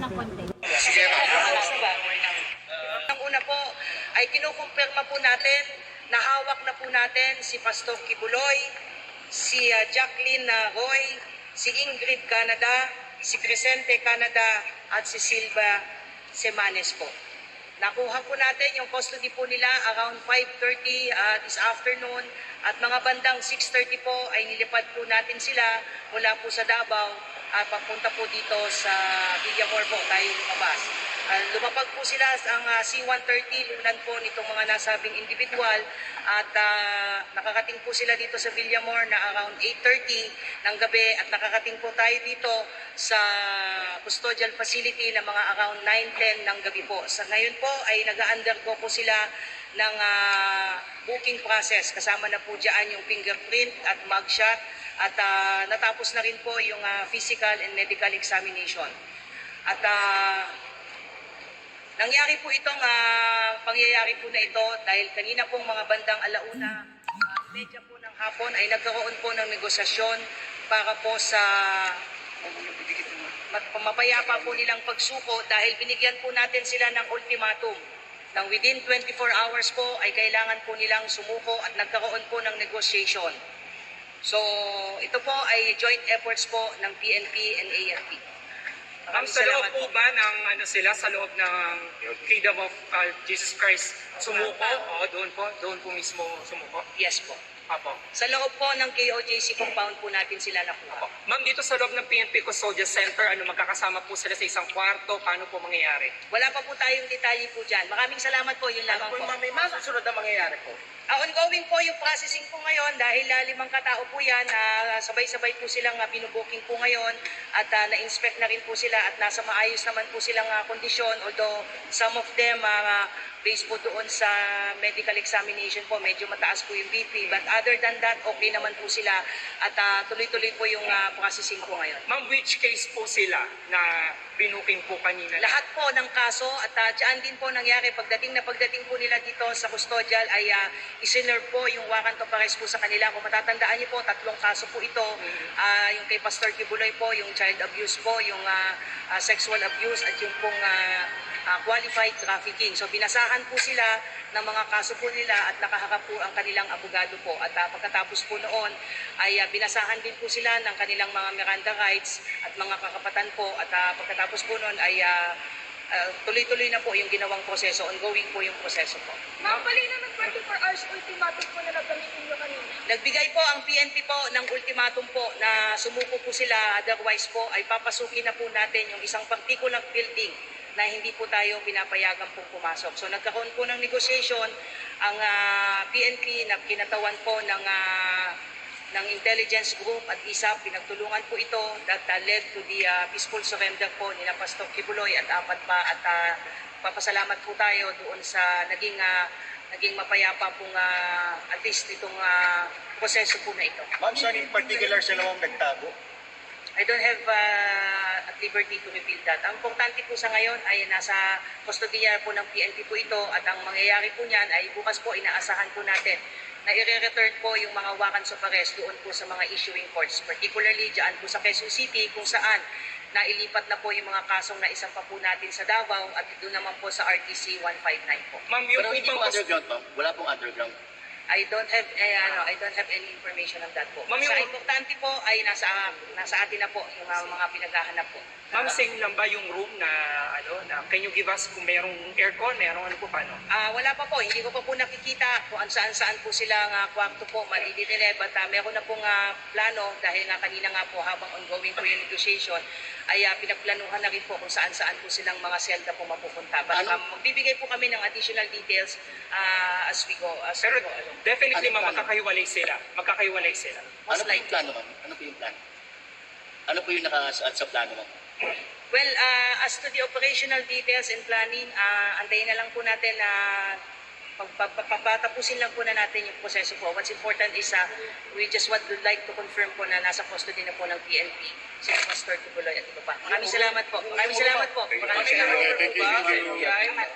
ng konti. Sige. Ang una po ay kinukumpirma po natin na hawak na po natin si Pastor Kibuloy, si ah, Jacqueline ah, Roy, si Ingrid Canada, si Crescente Canada at si Silva Semanes po. Nakuha po natin yung custody po nila around 5.30 ah, this afternoon at mga bandang 6.30 po ay nilipad po natin sila mula po sa Davao at papunta po dito sa Villamor po tayo lumabas. Ah, lumapag po sila ang ah, C-130 lunan po nitong mga nasabing individual at ah, nakakating po sila dito sa Villamor na around 8.30 ng gabi at nakakating po tayo dito sa custodial facility na mga around 9.10 ng gabi po. Sa ngayon po ay nag-undergo po sila ng ah, booking process. Kasama na po dyan yung fingerprint at mugshot at ah, natapos na rin po yung ah, physical and medical examination. At ah, Nangyari po itong ah, pangyayari po na ito dahil kanina pong mga bandang alauna, uh, medya po ng hapon ay nagkaroon po ng negosasyon para po sa mapayapa po nilang pagsuko dahil binigyan po natin sila ng ultimatum nang within 24 hours po ay kailangan po nilang sumuko at nagkaroon po ng negotiation. So, ito po ay joint efforts po ng PNP and AFP. Ma'am, sa loob po ba ng ano sila, sa loob ng Kingdom of uh, Jesus Christ, sumuko? O, doon po, doon po mismo sumuko? Yes po. Apo. Sa loob po ng KOJC compound po natin sila nakuha. Ma'am, dito sa loob ng PNP Custodial Center, ano, magkakasama po sila sa isang kwarto, paano po mangyayari? Wala pa po tayong detalye po dyan. Maraming salamat po, yun lamang po. may mga susunod na mangyayari po? Ah, ongoing po yung processing po ngayon dahil ah, limang katao po yan. ah, sabay-sabay po silang uh, binubuking po ngayon at ah, na-inspect na rin po sila at nasa maayos naman po silang ah, kondisyon. Although some of them ah, based po doon sa medical examination po, medyo mataas po yung BP. But other than that, okay naman po sila at ah, tuloy-tuloy po yung ah, processing po ngayon. Ma'am, which case po sila na binuking po kanina? Lahat po ng kaso at uh, dyan din po nangyari pagdating na pagdating po nila dito sa custodial ay uh, isinerve po yung warrant of arrest po sa kanila. Kung matatandaan niyo po, tatlong kaso po ito. Ah, yung kay Pastor Kibuloy po, yung child abuse po, yung ah, ah, sexual abuse at yung pong ah, ah, qualified trafficking. So binasahan po sila ng mga kaso po nila at nakaharap po ang kanilang abogado po. At ah, pagkatapos po noon ay ah, binasahan din po sila ng kanilang mga Miranda rights at mga kakapatan po. At ah, pagkatapos po noon ay ah, ah, tuloy-tuloy na po yung ginawang proseso, ongoing po yung proseso po. Ma'am, bali na ng 24 hours ultimatum po na nagamitin nyo kanina. Nagbigay po ang PNP po ng ultimatum po na sumuko po sila, otherwise po ay papasukin na po natin yung isang particular building na hindi po tayo pinapayagan po pumasok. So nagkaroon po ng negotiation ang ah, PNP na kinatawan po ng ah, ng intelligence group at ISAP, pinagtulungan po ito that ah, led to the ah, peaceful surrender po nila Pastor Kibuloy at apat pa at ah, papasalamat po tayo doon sa naging ah, naging mapayapa pong ah, at least itong ah, proseso po na ito. Ma'am, saan in particular sila ma'am nagtago? I don't have uh, at liberty to reveal that. Ang importante po sa ngayon ay nasa kustodiya po ng PNP po ito at ang mangyayari po niyan ay bukas po inaasahan po natin na i-return po yung mga warrants of arrest doon po sa mga issuing courts, particularly dyan po sa Quezon City kung saan nailipat na po yung mga kasong na isang pa po natin sa Davao at doon naman po sa RTC 159 po. Ma'am, yung Pero hindi po underground ma'am. Wala pong underground. I don't have eh, ano, I don't have any information on that po. Ma'am, Sa yung- importante po ay nasa nasa atin na po yung uh, mga pinaghahanap po. Ma'am, same lang ba yung room na, ano, na, can you give us kung mayroong aircon, mayroong ano po, paano? Ah, wala pa po, hindi ko pa po nakikita kung saan saan po sila nga kwarto po madidinile. But ah, meron na pong ah, plano dahil nga kanina nga po habang ongoing po yung negotiation ay ah, pinagplanuhan na rin po kung saan saan po silang mga selda po mapupunta. But Ano? ah, magbibigay po kami ng additional details ah, as we go. As Pero we go along. definitely, Ano ma'am, magkakahiwalay sila. Magkakahiwalay sila. Ano Most po yung plano ma'am? Ano po yung plano? Ano po yung nakasaad sa plano ma'am? Well, ah, as to the operational details and planning, ah, antayin na lang po natin na pagpapatapusin lang po na natin yung proseso po. What's important is uh, we just would like to confirm po na nasa custody na po ng PNP si Pastor Tubuloy at iba pa. Maraming salamat po. Maraming salamat po. Maraming salamat. Thank you, thank you. Salamat.